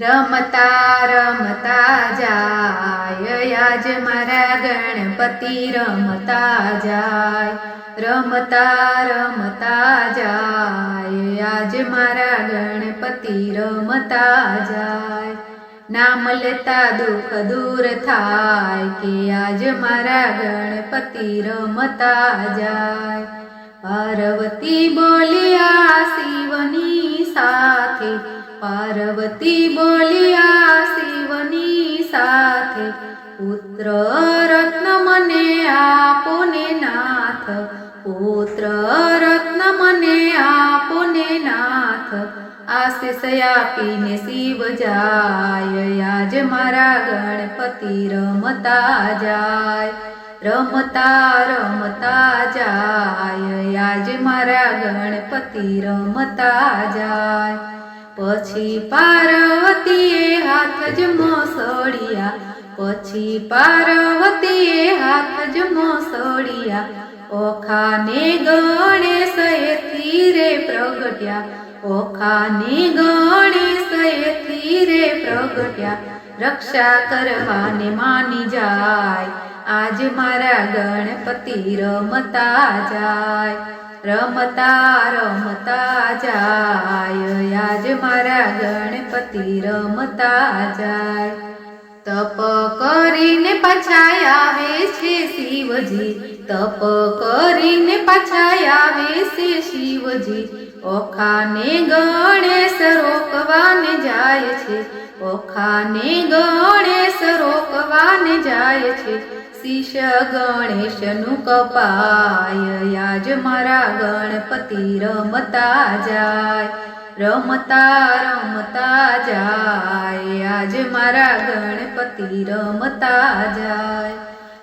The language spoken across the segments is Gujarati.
રમતા રમતા જાય, આજ મારા ગણપતિ રમતા જાય. રમતા રમતા જાય, આજ મારા ગણપતિ રમતા જાય. નામ લેતા દુઃખ દૂર થાય કે આજ મારા ગણપતિ રમતા જાય. પાર્વતી બોલ્યા શિવની સાથે, પાર્વતી બોલ્યા શિવની સાથે, પુત્ર રત્ન મને આપો ને નાથ, પુત્ર રત્ન મને આપો ને નાથ, આશીષ આપીને શિવ જાય, આજ મારા ગણપતિ રમતા જાય. રમતા રમતા જાય. આજ મારા ગણપતિ રમતા જાય. પછી પાર્વતીએ હાથ જ મોસળિયા. પછી પાર્વતીએ હાથ જ મોસળિયા. ઓખાને ગણેશ એથી રે પ્રગટ્યા. ઓખાને ગણેશ એથી રે પ્રગટ્યા. રક્ષા કરવાને માની જાય. આજ મારા ગણપતિ રમતા જાય, રમતા રમતા જાય. આજ મારા ગણપતિ રમતા જાય. તપ કરીને પાછા આવે છે શિવજી, તપ કરીને પાછા આવે છે શિવજી. ઓખાને ગણેશ રોકવાને જાય છે, ઓખાને ગણેશ રોકવાને જાય છે. શીશ ગણેશનું કપાય. આજ મારા ગણપતિ રમતા જાય, રમતા રમતા જાય. આજ મારા ગણપતિ રમતા જાય.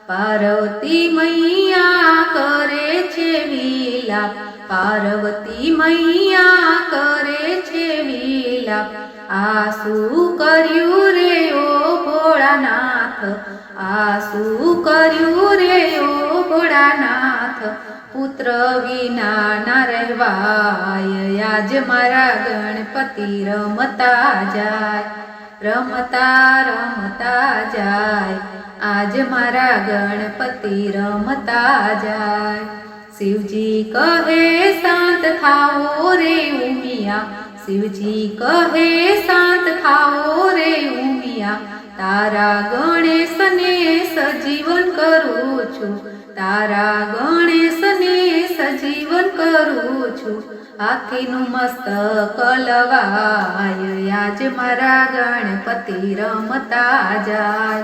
પાર્વતી મૈયા કરે છે મીલા પાર્વતી મૈયા કરે છે મીલા આ શું કર્યું રે ઓ આ શું કર્યું રે ઓ ભોળાનાથ, પુત્ર વિના ના રહેવાય, આજ મારા ગણપતિ રમતા જાય, રમતા રમતા જાય, આજ મારા ગણપતિ રમતા જાય. શિવજી કહે શાંત થાઓ રે ઉમિયા. શિવજી કહે શાંત તારા ગણેશને સજીવન કરું છું. તારા ગણેશને સજીવન કરું છું. હાથીનું મસ્તક લવાય. આજ મારા ગણપતિ રમતા જાય.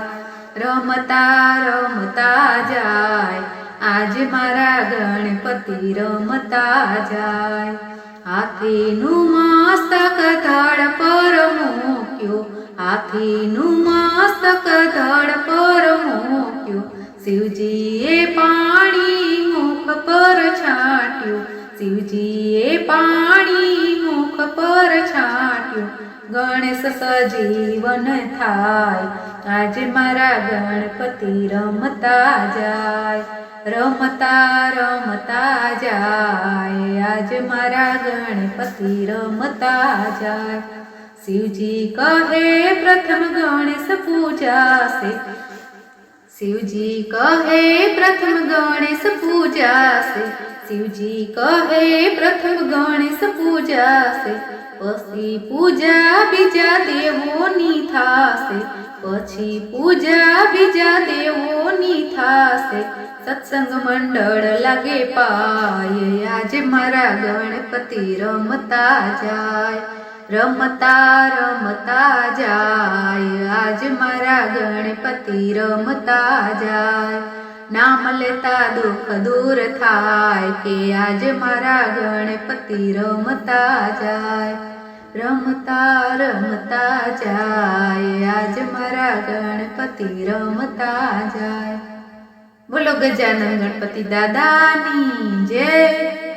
રમતા રમતા જાય. આજ મારા ગણપતિ રમતા જાય. હાથીનું મસ્તક ધડ પર મૂક્યું. હાથીનું મસ્તક ધડ પર મૂક્યું. શિવજીએ પાણી મુખ પર છાંટ્યું. શિવજીએ પાણી મુખ પર છાંટ્યું. ગણેશ સજીવન થાય. આજે મારા ગણપતિ રમતા જાય. રમતા રમતા જાય. આજ મારા ગણપતિ રમતા જાય. શિવજી કહે પ્રથમ ગણેશ પૂજાશે શિવજી કહે પ્રથમ ગણેશ પૂજાશે શિવજી કહે પ્રથમ ગણેશ પૂજાશે પછી પૂજા બીજા દેવોની થાશે પછી પૂજા બીજા દેવોની થાશે સત્સંગ મંડળ લાગે પાય આજ મારા ગણપતિ રમતા જાય રમતા રમતા જાય. આજ મારા ગણપતિ રમતા જાય. નામ લેતા દુઃખ દૂર થાય કે આજ મારા ગણપતિ રમતા જાય. રમતા રમતા જાય. આજ મારા ગણપતિ રમતા જાય. બોલો ગજાનંદ ગણપતિ દાદાની જય.